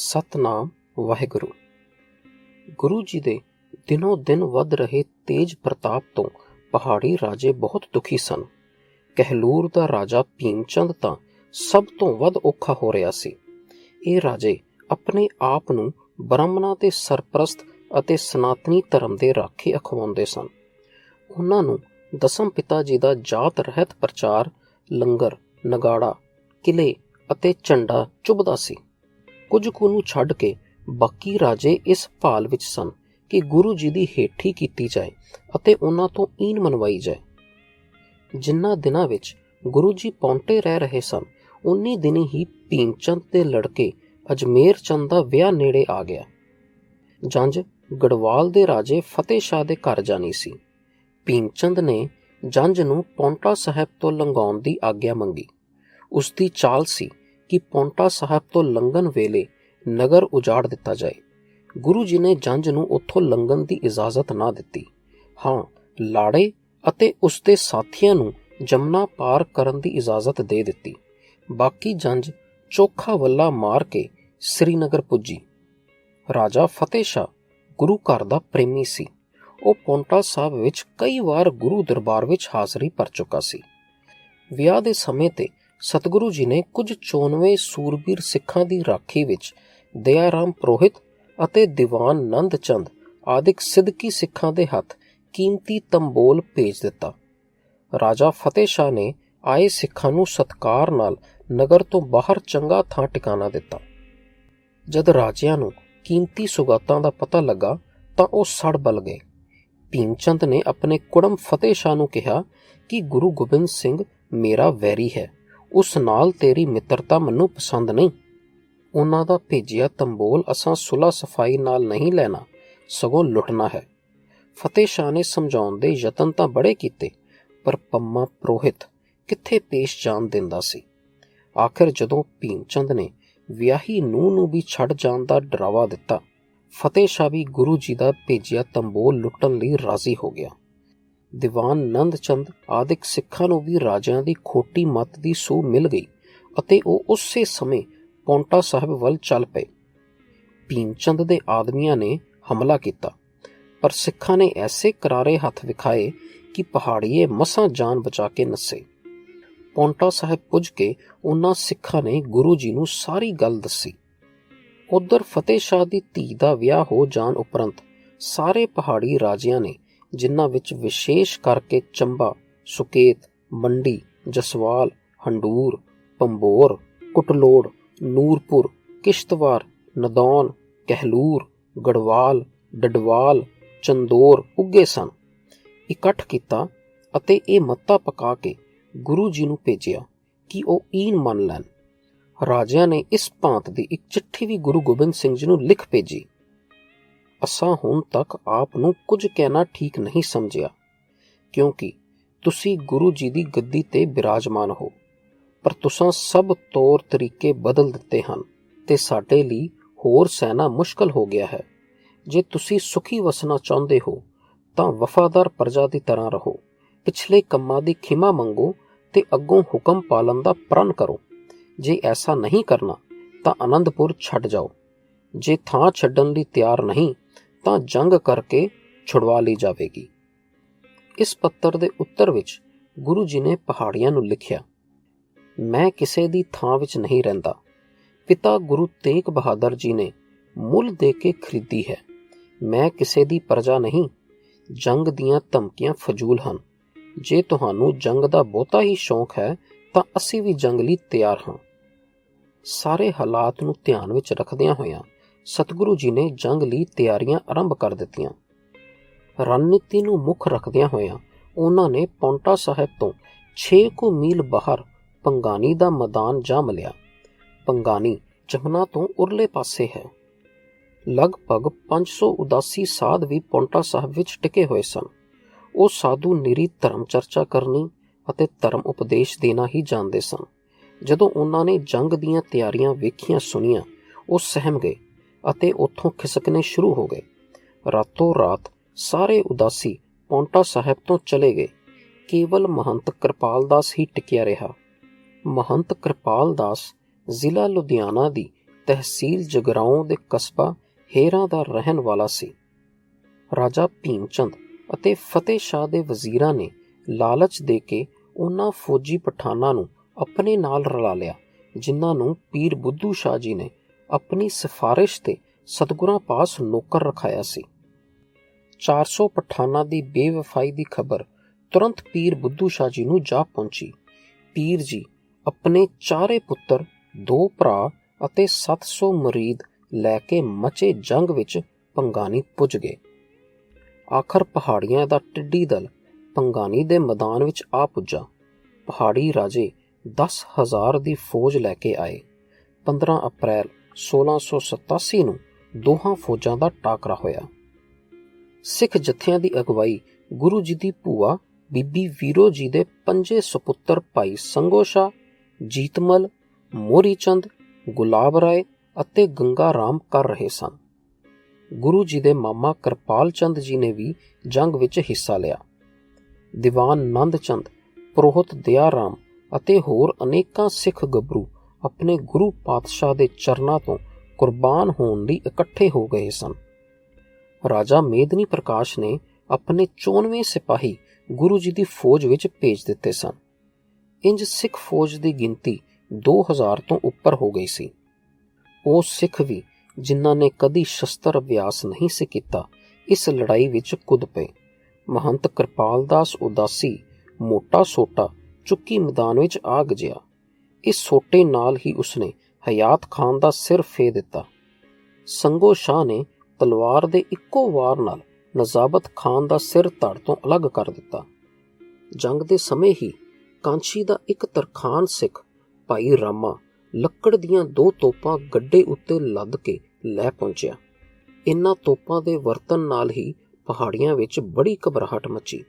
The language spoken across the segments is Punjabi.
ਸਤਨਾਮ ਵਾਹਿਗੁਰੂ। ਗੁਰੂ ਜੀ ਦੇ ਦਿਨੋ ਦਿਨ ਵੱਧ ਰਹੇ ਤੇਜ ਪ੍ਰਤਾਪ ਤੋਂ ਪਹਾੜੀ ਰਾਜੇ ਬਹੁਤ ਦੁਖੀ ਸਨ। ਕਹਿਲੂਰ ਦਾ ਰਾਜਾ ਭੀਮਚੰਦ ਤਾਂ ਸਭ ਤੋਂ ਵੱਧ ਔਖਾ ਹੋ ਰਿਹਾ ਸੀ। ਇਹ ਰਾਜੇ ਆਪਣੇ ਆਪ ਨੂੰ ਬ੍ਰਾਹਮਣਾਂ ਦੇ ਸਰਪ੍ਰਸਤ ਅਤੇ ਸਨਾਤਨੀ ਧਰਮ ਦੇ ਰਾਖੇ ਅਖਵਾਉਂਦੇ ਸਨ। ਉਹਨਾਂ ਨੂੰ ਦਸਮ ਪਿਤਾ ਜੀ ਦਾ ਜਾਤ ਰਹਿਤ ਪ੍ਰਚਾਰ, ਲੰਗਰ, ਨਗਾੜਾ, ਕਿਲੇ ਅਤੇ ਝੰਡਾ ਚੁਭਦਾ ਸੀ। ਕੁਝ ਕੁ ਨੂੰ ਛੱਡ ਕੇ ਬਾਕੀ ਰਾਜੇ ਇਸ ਭਾਲ ਵਿੱਚ ਸਨ ਕਿ ਗੁਰੂ ਜੀ ਦੀ ਹੇਠੀ ਕੀਤੀ ਜਾਏ ਅਤੇ ਉਹਨਾਂ ਤੋਂ ਈਨ ਮਨਵਾਈ ਜਾਏ। ਜਿਨ੍ਹਾਂ ਦਿਨਾਂ ਵਿੱਚ ਗੁਰੂ ਜੀ ਪੌਂਟੇ ਰਹਿ ਰਹੇ ਸਨ, ਉਨੀ ਦਿਨੀ ਹੀ ਭੀਮਚੰਦ ਦੇ ਲੜਕੇ ਅਜਮੇਰ ਚੰਦ ਦਾ ਵਿਆਹ ਨੇੜੇ ਆ ਗਿਆ। ਜੰਜ ਗੜਵਾਲ ਦੇ ਰਾਜੇ ਫਤਿਹ ਸ਼ਾਹ ਦੇ ਘਰ ਜਾਣੀ ਸੀ। ਭੀਮਚੰਦ ਨੇ ਜੰਜ ਨੂੰ ਪੌਂਟਾ ਸਾਹਿਬ ਤੋਂ ਲੰਘਾਉਣ ਦੀ ਆਗਿਆ ਮੰਗੀ। ਉਸ ਦੀ ਚਾਲ ਸੀ ਕਿ ਪੌਂਟਾ ਸਾਹਿਬ ਤੋਂ ਲੰਘਣ ਵੇਲੇ ਨਗਰ ਉਜਾੜ ਦਿੱਤਾ ਜਾਏ। ਗੁਰੂ ਜੀ ਨੇ ਜੰਜ ਨੂੰ ਉੱਥੋਂ ਲੰਘਣ ਦੀ ਇਜਾਜ਼ਤ ਨਾ ਦਿੱਤੀ। ਹਾਂ, ਲਾੜੇ ਅਤੇ ਉਸ ਦੇ ਸਾਥੀਆਂ ਨੂੰ ਜਮਨਾ ਪਾਰ ਕਰਨ ਦੀ ਇਜਾਜ਼ਤ ਦੇ ਦਿੱਤੀ। ਬਾਕੀ ਜੰਜ ਚੋਖਾ ਵੱਲਾ ਮਾਰ ਕੇ ਸ੍ਰੀਨਗਰ ਪੁੱਜੀ। ਰਾਜਾ ਫਤਿਹ ਸ਼ਾਹ ਗੁਰੂ ਘਰ ਦਾ ਪ੍ਰੇਮੀ ਸੀ। ਉਹ ਪੌਂਟਾ ਸਾਹਿਬ ਵਿੱਚ ਕਈ ਵਾਰ ਗੁਰੂ ਦਰਬਾਰ ਵਿੱਚ ਹਾਜ਼ਰੀ ਭਰ ਚੁੱਕਾ ਸੀ। ਵਿਆਹ ਦੇ ਸਮੇਂ ਤੇ ਸਤਿਗੁਰੂ ਜੀ ਨੇ ਕੁਝ 94 ਸੂਰਬੀਰ ਸਿੱਖਾਂ ਦੀ ਰਾਖੀ ਵਿੱਚ ਦਇਆਰਾਮ ਪ੍ਰੋਹਿਤ ਅਤੇ ਦੀਵਾਨ ਨੰਦ ਚੰਦ ਆਦਿਕ ਸਿੱਧਕੀ ਸਿੱਖਾਂ ਦੇ ਹੱਥ ਕੀਮਤੀ ਤੰਬੋਲ ਭੇਜ ਦਿੱਤਾ। ਰਾਜਾ ਫਤਿਹ ਸ਼ਾਹ ਨੇ ਆਏ ਸਿੱਖਾਂ ਨੂੰ ਸਤਕਾਰ ਨਾਲ ਨਗਰ ਤੋਂ ਬਾਹਰ ਚੰਗਾ ਥਾਂ ਟਿਕਾਣਾ ਦਿੱਤਾ। ਜਦ ਰਾਜਿਆਂ ਨੂੰ ਕੀਮਤੀ ਸੁਗਾਤਾਂ ਦਾ ਪਤਾ ਲੱਗਾ ਤਾਂ ਉਹ ਸੜ ਬਲ ਗਏ। ਭੀਮਚੰਦ ਨੇ ਆਪਣੇ ਕੁੜਮ ਫਤਿਹ ਸ਼ਾਹ ਨੂੰ ਕਿਹਾ ਕਿ ਗੁਰੂ ਗੋਬਿੰਦ ਸਿੰਘ ਮੇਰਾ ਵੈਰੀ ਹੈ। ਉਸ ਨਾਲ ਤੇਰੀ ਮਿੱਤਰਤਾ ਮੈਨੂੰ ਪਸੰਦ ਨਹੀਂ। ਉਹਨਾਂ ਦਾ ਭੇਜਿਆ ਤੰਬੋਲ ਅਸਾਂ ਸੁਲਾ ਸਫ਼ਾਈ ਨਾਲ ਨਹੀਂ ਲੈਣਾ, ਸਗੋਂ ਲੁੱਟਣਾ ਹੈ। ਫਤਿਹ ਸ਼ਾਹ ਨੇ ਸਮਝਾਉਣ ਦੇ ਯਤਨ ਤਾਂ ਬੜੇ ਕੀਤੇ, ਪਰ ਪੰਮਾ ਪ੍ਰੋਹਿਤ ਕਿੱਥੇ ਪੇਸ਼ ਜਾਣ ਦਿੰਦਾ ਸੀ? ਆਖਿਰ ਜਦੋਂ ਭੀਮਚੰਦ ਨੇ ਵਿਆਹੀ ਨੂੰ ਨੂੰ ਵੀ ਛੱਡ ਜਾਣ ਦਾ ਡਰਾਵਾ ਦਿੱਤਾ, ਫਤਿਹ ਸ਼ਾਹ ਵੀ ਗੁਰੂ ਜੀ ਦਾ ਭੇਜਿਆ ਤੰਬੋਲ ਲੁੱਟਣ ਲਈ ਰਾਜ਼ੀ ਹੋ ਗਿਆ। ਦੀਵਾਨ ਨੰਦ ਚੰਦ ਆਦਿਕ ਸਿੱਖਾਂ ਨੂੰ ਵੀ ਰਾਜਿਆਂ ਦੀ ਖੋਟੀ ਮੱਤ ਦੀ ਸੂਹ ਮਿਲ ਗਈ ਅਤੇ ਉਹ ਉਸੇ ਸਮੇਂ ਪੌਂਟਾ ਸਾਹਿਬ ਵੱਲ ਚੱਲ ਪਏ। ਭੀਮਚੰਦ ਦੇ ਆਦਮੀਆਂ ਨੇ ਹਮਲਾ ਕੀਤਾ, ਪਰ ਸਿੱਖਾਂ ਨੇ ਐਸੇ ਕਰਾਰੇ ਹੱਥ ਵਿਖਾਏ ਕਿ ਪਹਾੜੀਏ ਮਸਾਂ ਜਾਨ ਬਚਾ ਕੇ ਨੱਸੇ। ਪੌਂਟਾ ਸਾਹਿਬ ਪੁੱਜ ਕੇ ਉਹਨਾਂ ਸਿੱਖਾਂ ਨੇ ਗੁਰੂ ਜੀ ਨੂੰ ਸਾਰੀ ਗੱਲ ਦੱਸੀ। ਉਧਰ ਫਤਿਹ ਸ਼ਾਹ ਦੀ ਧੀ ਦਾ ਵਿਆਹ ਹੋ ਜਾਣ ਉਪਰੰਤ ਸਾਰੇ ਪਹਾੜੀ ਰਾਜਿਆਂ ਨੇ ਜਿਨ੍ਹਾਂ ਵਿੱਚ ਵਿਸ਼ੇਸ਼ ਕਰਕੇ ਚੰਬਾ, ਸੁਕੇਤ, ਮੰਡੀ, ਜਸਵਾਲ, ਹੰਡੂਰ, ਪੰਬੋਰ, ਕੁਟਲੋੜ, ਨੂਰਪੁਰ, ਕਿਸ਼ਤਵਾਰ ਨਦੌਨ ਕਹਿਲੂਰ, ਗੜਵਾਲ, ਡਡਵਾਲ, ਚੰਦੋਰ ਉੱਗੇ ਸਨ। ਇਕੱਠ ਕੀਤਾ ਅਤੇ ਇਹ ਮੱਤਾ ਪਕਾ ਕੇ ਗੁਰੂ ਜੀ ਨੂੰ ਭੇਜਿਆ ਕਿ ਉਹ ਈਨ ਮੰਨ ਲੈਣ। ਰਾਜਿਆਂ ਨੇ ਇਸ ਭਾਂਤ ਦੀ ਇੱਕ ਚਿੱਠੀ ਵੀ ਗੁਰੂ ਗੋਬਿੰਦ ਸਿੰਘ ਜੀ ਨੂੰ ਲਿਖ ਭੇਜੀ। ਅਸਾਂ ਹੁਣ ਤੱਕ ਆਪ ਨੂੰ ਕੁਝ ਕਹਿਣਾ ਠੀਕ ਨਹੀਂ ਸਮਝਿਆ, ਕਿਉਂਕਿ ਤੁਸੀਂ ਗੁਰੂ ਜੀ ਦੀ ਗੱਦੀ ਤੇ ਬਿਰਾਜਮਾਨ ਹੋ। ਪਰ ਤੁਸੀਂ ਸਭ ਤੌਰ ਤਰੀਕੇ ਬਦਲ ਦਿੱਤੇ ਹਨ ਤੇ ਸਾਡੇ ਲਈ ਹੋਰ ਸਹਿਣਾ ਮੁਸ਼ਕਲ ਹੋ ਗਿਆ ਹੈ। ਜੇ ਤੁਸੀਂ ਸੁਖੀ ਵਸਣਾ ਚਾਹੁੰਦੇ ਹੋ, ਤਾਂ ਵਫਾਦਾਰ ਪ੍ਰਜਾ ਦੀ ਤਰ੍ਹਾਂ ਰਹੋ। ਪਿਛਲੇ ਕੰਮਾਂ ਦੀ ਖਿਮਾ ਮੰਗੋ ਤੇ ਅੱਗੋਂ ਹੁਕਮ ਪਾਲਣ ਦਾ ਪ੍ਰਣ ਕਰੋ। ਜੇ ਐਸਾ ਨਹੀਂ ਕਰਨਾ, ਤਾਂ ਆਨੰਦਪੁਰ ਛੱਡ ਜਾਓ। ਜੇ ਥਾਂ ਛੱਡਣ ਲਈ ਤਿਆਰ ਨਹੀਂ ਤਾਂ ਜੰਗ ਕਰਕੇ ਛੁਡਵਾ ਲਈ ਜਾਵੇਗੀ। ਇਸ ਪੱਤਰ ਦੇ ਉੱਤਰ ਵਿੱਚ ਗੁਰੂ ਜੀ ਨੇ ਪਹਾੜੀਆਂ ਨੂੰ ਲਿਖਿਆ, ਮੈਂ ਕਿਸੇ ਦੀ ਥਾਂ ਵਿੱਚ ਨਹੀਂ ਰਹਿੰਦਾ। ਪਿਤਾ ਗੁਰੂ ਤੇਗ ਬਹਾਦਰ ਜੀ ਨੇ ਮੁੱਲ ਦੇ ਕੇ ਖਰੀਦੀ ਹੈ। ਮੈਂ ਕਿਸੇ ਦੀ ਪ੍ਰਜਾ ਨਹੀਂ। ਜੰਗ ਦੀਆਂ ਧਮਕੀਆਂ ਫਜ਼ੂਲ ਹਨ। ਜੇ ਤੁਹਾਨੂੰ ਜੰਗ ਦਾ ਬਹੁਤਾ ਹੀ ਸ਼ੌਂਕ ਹੈ, ਤਾਂ ਅਸੀਂ ਵੀ ਜੰਗ ਲਈ ਤਿਆਰ ਹਾਂ। ਸਾਰੇ ਹਾਲਾਤ ਨੂੰ ਧਿਆਨ ਵਿੱਚ ਰੱਖਦਿਆਂ ਹੋਇਆਂ ਸਤਿਗੁਰੂ ਜੀ ਨੇ ਜੰਗ ਲਈ ਤਿਆਰੀਆਂ ਆਰੰਭ ਕਰ ਦਿੱਤੀਆਂ। ਰਣਨੀਤੀ ਨੂੰ ਮੁੱਖ ਰੱਖਦਿਆਂ ਹੋਇਆਂ ਉਹਨਾਂ ਨੇ ਪੌਂਟਾ ਸਾਹਿਬ ਤੋਂ 6 ਕੁ ਮੀਲ ਬਾਹਰ ਪੰਗਾਨੀ ਦਾ ਮੈਦਾਨ ਜਾਮ ਲਿਆ। ਪੰਗਾਨੀ ਜਮਨਾ ਤੋਂ ਉਰਲੇ ਪਾਸੇ ਹੈ। ਲਗਭਗ 500 ਉਦਾਸੀ ਸਾਧ ਵੀ ਪੌਂਟਾ ਸਾਹਿਬ ਵਿੱਚ ਟਿਕੇ ਹੋਏ ਸਨ। ਉਹ ਸਾਧੂ ਨਿਰੀ ਧਰਮ ਚਰਚਾ ਕਰਨੀ ਅਤੇ ਧਰਮ ਉਪਦੇਸ਼ ਦੇਣਾ ਹੀ ਜਾਣਦੇ ਸਨ। ਜਦੋਂ ਉਹਨਾਂ ਨੇ ਜੰਗ ਦੀਆਂ ਤਿਆਰੀਆਂ ਵੇਖੀਆਂ ਸੁਣੀਆਂ, ਉਹ ਸਹਿਮ ਗਏ। ਅਤੇ ਉੱਥੋਂ ਖਿਸਕਣੇ ਸ਼ੁਰੂ ਹੋ ਗਏ। ਰਾਤੋਂ ਰਾਤ ਸਾਰੇ ਉਦਾਸੀ ਪੌਂਟਾ ਸਾਹਿਬ ਤੋਂ ਚਲੇ ਗਏ। ਕੇਵਲ ਮਹੰਤ ਕਿਰਪਾਲ ਦਾਸ ਹੀ ਟਿਕਿਆ ਰਿਹਾ। ਮਹੰਤ ਕਿਰਪਾਲ ਦਾਸ ਜ਼ਿਲ੍ਹਾ ਲੁਧਿਆਣਾ ਦੀ ਤਹਿਸੀਲ ਜਗਰਾਉਂ ਦੇ ਕਸਬਾ ਹੇਰਾ ਦਾ ਰਹਿਣ ਵਾਲਾ ਸੀ। ਰਾਜਾ ਭੀਮਚੰਦ ਅਤੇ ਫਤਿਹ ਸ਼ਾਹ ਦੇ ਵਜ਼ੀਰਾਂ ਨੇ ਲਾਲਚ ਦੇ ਕੇ ਉਹਨਾਂ ਫੌਜੀ ਪਠਾਨਾਂ ਨੂੰ ਆਪਣੇ ਨਾਲ ਰਲਾ ਲਿਆ, ਜਿਨ੍ਹਾਂ ਨੂੰ ਪੀਰ ਬੁੱਧੂ ਸ਼ਾਹ ਜੀ ਨੇ ਆਪਣੀ ਸਿਫਾਰਿਸ਼ ਤੇ ਸਤਗੁਰਾਂ ਪਾਸ ਨੌਕਰ ਰਖਾਇਆ ਸੀ। 400 ਪਠਾਨਾਂ ਦੀ ਬੇਵਫਾਈ ਦੀ ਖਬਰ ਤੁਰੰਤ ਪੀਰ ਬੁੱਧੂ ਸ਼ਾਹ ਜੀ ਨੂੰ ਜਾ ਪਹੁੰਚੀ। ਪੀਰ ਜੀ ਆਪਣੇ ਚਾਰੇ ਪੁੱਤਰ, ਦੋ ਭਰਾ ਅਤੇ 700 ਮਰੀਦ ਲੈ ਕੇ ਮਚੇ ਜੰਗ ਵਿੱਚ ਪੰਗਾਨੀ ਪੁੱਜ ਗਏ। ਆਖਰ ਪਹਾੜੀਆਂ ਦਾ ਟਿੱਡੀ ਦਲ ਪੰਗਾਨੀ ਦੇ ਮੈਦਾਨ ਵਿੱਚ ਆ ਪੁੱਜਾ। ਪਹਾੜੀ ਰਾਜੇ 10000 ਦੀ ਫੌਜ ਲੈ ਕੇ ਆਏ। 15 ਅਪ੍ਰੈਲ 1687 ਨੂੰ ਦੋਹਾਂ ਫੌਜਾਂ ਦਾ ਟਾਕਰਾ ਹੋਇਆ। ਸਿੱਖ ਜਥਿਆਂ ਦੀ ਅਗਵਾਈ ਗੁਰੂ ਜੀ ਦੀ ਭੂਆ ਬੀਬੀ ਵੀਰੋ ਜੀ ਦੇ ਪੰਜੇ ਸੁਪੁੱਤਰ ਭਾਈ ਸੰਗੋਸ਼ਾ ਜੀਤਮਲ ਮੋਰੀ ਚੰਦ ਗੁਲਾਬ ਰਾਏ ਅਤੇ ਗੰਗਾ ਰਾਮ ਕਰ ਰਹੇ ਸਨ। ਗੁਰੂ ਜੀ ਦੇ ਮਾਮਾ ਕਿਰਪਾਲ ਚੰਦ ਜੀ ਨੇ ਵੀ ਜੰਗ ਵਿੱਚ ਹਿੱਸਾ ਲਿਆ। ਦੀਵਾਨ ਨੰਦ ਚੰਦ, ਪ੍ਰੋਹਤ ਦਿਆ ਰਾਮ ਅਤੇ ਹੋਰ ਅਨੇਕਾਂ ਸਿੱਖ ਗੱਭਰੂ ਆਪਣੇ ਗੁਰੂ ਪਾਤਸ਼ਾਹ ਦੇ ਚਰਨਾਂ ਤੋਂ ਕੁਰਬਾਨ ਹੋਣ ਲਈ ਇਕੱਠੇ ਹੋ ਗਏ ਸਨ। ਰਾਜਾ ਮੇਦਨੀ ਪ੍ਰਕਾਸ਼ ਨੇ ਆਪਣੇ 94 ਸਿਪਾਹੀ ਗੁਰੂ ਜੀ ਦੀ ਫੌਜ ਵਿੱਚ ਭੇਜ ਦਿੱਤੇ ਸਨ। ਇੰਜ ਸਿੱਖ ਫੌਜ ਦੀ ਗਿਣਤੀ 2000 ਤੋਂ ਉੱਪਰ ਹੋ ਗਈ ਸੀ। ਉਹ ਸਿੱਖ ਵੀ ਜਿਨ੍ਹਾਂ ਨੇ ਕਦੀ ਸ਼ਸਤਰ ਅਭਿਆਸ ਨਹੀਂ ਸੀ ਕੀਤਾ, ਇਸ ਲੜਾਈ ਵਿੱਚ ਕੁੱਦ ਪਏ। ਮਹੰਤ ਕਿਰਪਾਲ ਦਾਸ ਉਦਾਸੀ, ਮੋਟਾ ਸੋਟਾ, ਚੁੱਕੀ ਮੈਦਾਨ ਵਿੱਚ ਆ ਗਜਿਆ ਇਸ ਸੋਟੇ ਨਾਲ ਹੀ ਉਸਨੇ ਹਯਾਤ ਖਾਨ ਦਾ ਸਿਰ ਫੇ ਦਿੱਤਾ। ਸੰਗੋ ਸ਼ਾਹ ਨੇ ਤਲਵਾਰ ਦੇ ਇੱਕੋ ਵਾਰ ਨਾਲ ਨਜ਼ਾਬਤ ਖਾਨ ਦਾ ਸਿਰ ਧੜ ਤੋਂ ਅਲੱਗ ਕਰ ਦਿੱਤਾ। ਜੰਗ ਦੇ ਸਮੇਂ ਹੀ ਕਾਂਚੀ ਦਾ ਇੱਕ ਤਰਖਾਨ ਸਿੱਖ ਭਾਈ ਰਾਮਾ ਲੱਕੜ ਦੀਆਂ ਦੋ ਤੋਪਾਂ ਗੱਡੇ ਉੱਤੇ ਲੱਦ ਕੇ ਲੈ ਪਹੁੰਚਿਆ। ਇਨ੍ਹਾਂ ਤੋਪਾਂ ਦੇ ਵਰਤਨ ਨਾਲ ਹੀ ਪਹਾੜੀਆਂ ਵਿੱਚ ਬੜੀ ਘਬਰਾਹਟ ਮੱਚੀ।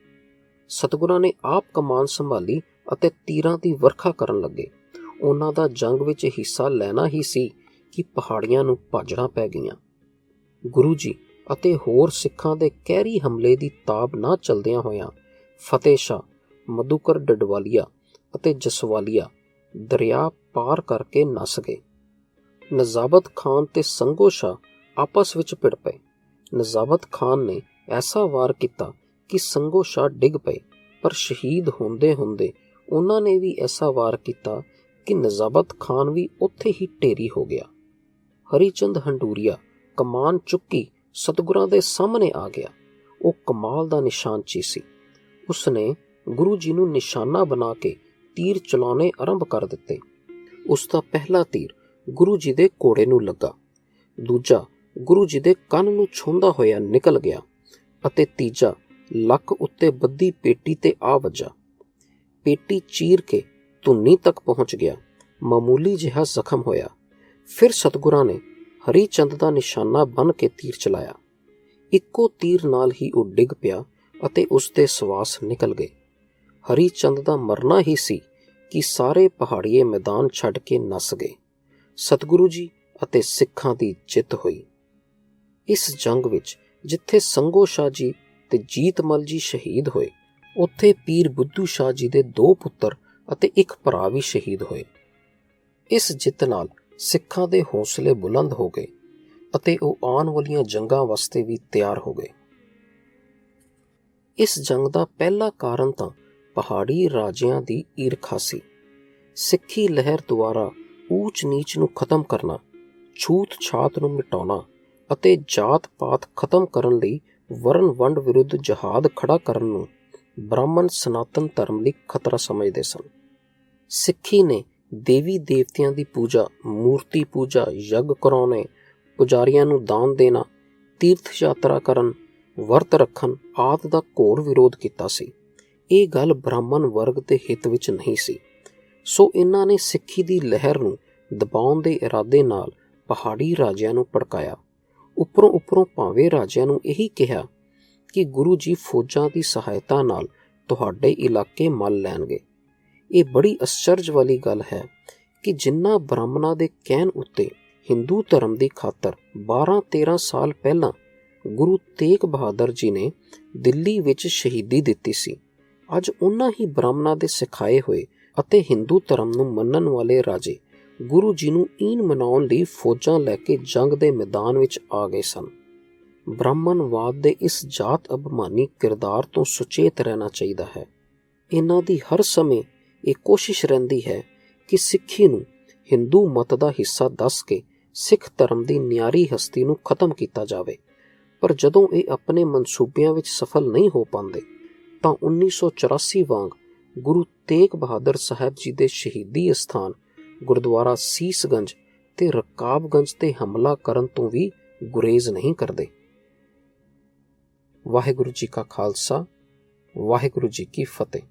ਸਤਗੁਰਾਂ ਨੇ ਆਪ ਕਮਾਨ ਸੰਭਾਲੀ ਅਤੇ ਤੀਰਾਂ ਦੀ ਵਰਖਾ ਕਰਨ ਲੱਗੇ। ਉਹਨਾਂ ਦਾ ਜੰਗ ਵਿੱਚ ਹਿੱਸਾ ਲੈਣਾ ਹੀ ਸੀ ਕਿ ਪਹਾੜੀਆਂ ਨੂੰ ਭਾਜਣਾ ਪੈ ਗਈਆਂ। ਗੁਰੂ ਜੀ ਅਤੇ ਹੋਰ ਸਿੱਖਾਂ ਦੇ ਕਹਿਰੀ ਹਮਲੇ ਦੀ ਤਾਬ ਨਾ ਚਲਦਿਆਂ ਹੋਇਆਂ ਫਤਿਹ ਸ਼ਾਹ, ਮਧੂਕਰ ਡਡਵਾਲੀਆ ਅਤੇ ਜਸਵਾਲੀਆ ਦਰਿਆ ਪਾਰ ਕਰਕੇ ਨਸ ਗਏ। ਨਜ਼ਾਬਤ ਖਾਨ ਤੇ ਸੰਗੋ ਸ਼ਾਹ ਆਪਸ ਵਿੱਚ ਭਿੜ ਪਏ। ਨਜ਼ਾਬਤ ਖਾਨ ਨੇ ਐਸਾ ਵਾਰ ਕੀਤਾ ਕਿ ਸੰਗੋ ਸ਼ਾਹ ਡਿੱਗ ਪਏ, ਪਰ ਸ਼ਹੀਦ ਹੁੰਦੇ ਹੁੰਦੇ ਉਹਨਾਂ ਨੇ ਵੀ ਐਸਾ ਵਾਰ ਕੀਤਾ ਕਿ ਨਜ਼ਾਬਤ ਖਾਨ ਵੀ ਉੱਥੇ ਹੀ ਢੇਰੀ ਹੋ ਗਿਆ। ਹਰੀਚੰਦ ਹੰਡੂਰੀਆ ਕਮਾਨ ਚੁੱਕੀ ਸਤਗੁਰਾਂ ਦੇ ਸਾਹਮਣੇ ਆ ਗਿਆ। ਉਹ ਕਮਾਲ ਦਾ ਨਿਸ਼ਾਨਚੀ ਸੀ ਉਸਨੇ ਗੁਰੂ ਜੀ ਨੂੰ ਨਿਸ਼ਾਨਾ ਬਣਾ ਕੇ ਤੀਰ ਚਲਾਉਣੇ ਆਰੰਭ ਕਰ ਦਿੱਤੇ। ਉਸ ਦਾ ਪਹਿਲਾ ਤੀਰ ਗੁਰੂ ਜੀ ਦੇ ਘੋੜੇ ਨੂੰ ਲੱਗਾ। ਦੂਜਾ ਗੁਰੂ ਜੀ ਦੇ ਕੰਨ ਨੂੰ ਛੂੰਦਾ ਹੋਇਆ ਨਿਕਲ ਗਿਆ ਅਤੇ ਤੀਜਾ ਲੱਕ ਉੱਤੇ ਬੱਦੀ ਪੇਟੀ ਤੇ ਆ ਵੱਜਾ। ਪੇਟੀ ਚੀਰ ਕੇ ਧੁੰਨੀ ਤੱਕ ਪਹੁੰਚ ਗਿਆ। ਮਾਮੂਲੀ ਜਿਹਾ ਜ਼ਖਮ ਹੋਇਆ। ਫਿਰ ਸਤਗੁਰਾਂ ਨੇ ਹਰੀ ਚੰਦ ਦਾ ਨਿਸ਼ਾਨਾ ਬਨ ਕੇ ਤੀਰ ਚਲਾਇਆ। ਇੱਕੋ ਤੀਰ ਨਾਲ ਹੀ ਉਹ ਡਿੱਗ ਪਿਆ ਅਤੇ ਉਸ ਦੇ ਸਵਾਸ ਨਿਕਲ ਗਏ। ਹਰੀ ਚੰਦ ਦਾ ਮਰਨਾ ਹੀ ਸੀ ਕਿ ਸਾਰੇ ਪਹਾੜੀਏ ਮੈਦਾਨ ਛੱਡ ਕੇ ਨਸ ਗਏ। ਸਤਿਗੁਰੂ ਜੀ ਅਤੇ ਸਿੱਖਾਂ ਦੀ ਜਿੱਤ ਹੋਈ। ਇਸ ਜੰਗ ਵਿੱਚ ਜਿੱਥੇ ਸੰਗੋ ਸ਼ਾਹ ਜੀ ਤੇ ਜੀਤਮਲ ਜੀ ਸ਼ਹੀਦ ਹੋਏ, ਉੱਥੇ ਪੀਰ ਬੁੱਧੂ ਸ਼ਾਹ ਜੀ ਦੇ ਦੋ ਪੁੱਤਰ ਅਤੇ ਇੱਕ ਭਰਾ ਵੀ ਸ਼ਹੀਦ ਹੋਏ। ਇਸ ਜਿੱਤ ਨਾਲ ਸਿੱਖਾਂ ਦੇ ਹੌਸਲੇ ਬੁਲੰਦ ਹੋ ਗਏ ਅਤੇ ਉਹ ਆਉਣ ਵਾਲੀਆਂ ਜੰਗਾਂ ਵਾਸਤੇ ਵੀ ਤਿਆਰ ਹੋ ਗਏ। ਇਸ ਜੰਗ ਦਾ ਪਹਿਲਾ ਕਾਰਨ ਤਾਂ ਪਹਾੜੀ ਰਾਜਿਆਂ ਦੀ ਈਰਖਾ ਸੀ। ਸਿੱਖੀ ਲਹਿਰ ਦੁਆਰਾ ਊਚ ਨੀਚ ਨੂੰ ਖਤਮ ਕਰਨਾ ਛੂਤ ਛਾਤ ਨੂੰ ਮਿਟਾਉਣਾ ਅਤੇ ਜਾਤ ਪਾਤ ਖਤਮ ਕਰਨ ਲਈ ਵਰਨ ਵੰਡ ਵਿਰੁੱਧ ਜਹਾਦ ਖੜਾ ਕਰਨ ਨੂੰ ਬ੍ਰਾਹਮਣ ਸਨਾਤਨ ਧਰਮ ਲਈ ਖਤਰਾ ਸਮਝਦੇ ਸਨ। ਸਿੱਖੀ ਨੇ ਦੇਵੀ ਦੇਵਤਿਆਂ ਦੀ ਪੂਜਾ, ਮੂਰਤੀ ਪੂਜਾ, ਯੱਗ ਕਰਾਉਣੇ, ਪੁਜਾਰੀਆਂ ਨੂੰ ਦਾਨ ਦੇਣਾ, ਤੀਰਥ ਯਾਤਰਾ ਕਰਨ, ਵਰਤ ਰੱਖਣ ਆਦ ਦਾ ਘੋਰ ਵਿਰੋਧ ਕੀਤਾ ਸੀ। ਇਹ ਗੱਲ ਬ੍ਰਾਹਮਣ ਵਰਗ ਦੇ ਹਿੱਤ ਵਿੱਚ ਨਹੀਂ ਸੀ। ਸੋ ਇਹਨਾਂ ਨੇ ਸਿੱਖੀ ਦੀ ਲਹਿਰ ਨੂੰ ਦਬਾਉਣ ਦੇ ਇਰਾਦੇ ਨਾਲ ਪਹਾੜੀ ਰਾਜਿਆਂ ਨੂੰ ਭੜਕਾਇਆ। ਉੱਪਰੋਂ ਉੱਪਰੋਂ ਭਾਵੇਂ ਰਾਜਿਆਂ ਨੂੰ ਇਹੀ ਕਿਹਾ ਕਿ ਗੁਰੂ ਜੀ ਫੌਜਾਂ ਦੀ ਸਹਾਇਤਾ ਨਾਲ ਤੁਹਾਡੇ ਇਲਾਕੇ ਮੱਲ ਲੈਣਗੇ। ਇਹ ਬੜੀ ਅਸਚਰਜ ਵਾਲੀ ਗੱਲ ਹੈ ਕਿ ਜਿੰਨਾ ਬ੍ਰਾਹਮਣਾਂ ਦੇ ਕਹਿਣ ਉੱਤੇ ਹਿੰਦੂ ਧਰਮ ਦੀ ਖਾਤਰ 12-13 ਸਾਲ ਪਹਿਲਾਂ ਗੁਰੂ ਤੇਗ ਬਹਾਦਰ ਜੀ ਨੇ ਦਿੱਲੀ ਵਿੱਚ ਸ਼ਹੀਦੀ ਦਿੱਤੀ ਸੀ, ਅੱਜ ਉਹਨਾਂ ਹੀ ਬ੍ਰਾਹਮਣਾਂ ਦੇ ਸਿਖਾਏ ਹੋਏ ਅਤੇ ਹਿੰਦੂ ਧਰਮ ਨੂੰ ਮੰਨਣ ਵਾਲੇ ਰਾਜੇ ਗੁਰੂ ਜੀ ਨੂੰ ਈਨ ਮਨਾਉਣ ਲਈ ਫੌਜਾਂ ਲੈ ਕੇ ਜੰਗ ਦੇ ਮੈਦਾਨ ਵਿੱਚ ਆ ਗਏ ਸਨ। ਬ੍ਰਾਹਮਣਵਾਦ ਦੇ ਇਸ ਜਾਤ ਅਭਿਮਾਨੀ ਕਿਰਦਾਰ ਤੋਂ ਸੁਚੇਤ ਰਹਿਣਾ ਚਾਹੀਦਾ ਹੈ। ਇਹਨਾਂ ਦੀ ਹਰ ਸਮੇਂ ਇਹ ਕੋਸ਼ਿਸ਼ ਰਹਿੰਦੀ ਹੈ ਕਿ ਸਿੱਖੀ ਨੂੰ ਹਿੰਦੂ ਮਤ ਦਾ ਹਿੱਸਾ ਦੱਸ ਕੇ ਸਿੱਖ ਧਰਮ ਦੀ ਨਿਆਰੀ ਹਸਤੀ ਨੂੰ ਖਤਮ ਕੀਤਾ ਜਾਵੇ। ਪਰ ਜਦੋਂ ਇਹ ਆਪਣੇ ਮਨਸੂਬਿਆਂ ਵਿੱਚ ਸਫਲ ਨਹੀਂ ਹੋ ਪਾਉਂਦੇ, ਤਾਂ 1984 ਵਾਂਗ ਗੁਰੂ ਤੇਗ ਬਹਾਦਰ ਸਾਹਿਬ ਜੀ ਦੇ ਸ਼ਹੀਦੀ ਅਸਥਾਨ ਗੁਰਦੁਆਰਾ ਸੀਸਗੰਜ ਤੇ ਰਕਾਬਗੰਜ ਤੇ ਹਮਲਾ ਕਰਨ ਤੋਂ ਵੀ ਗੁਰੇਜ਼ ਨਹੀਂ ਕਰਦੇ। ਵਾਹਿਗੁਰੂ ਜੀ ਕਾ ਖਾਲਸਾ, ਵਾਹਿਗੁਰੂ ਜੀ ਕੀ ਫਤਿਹ।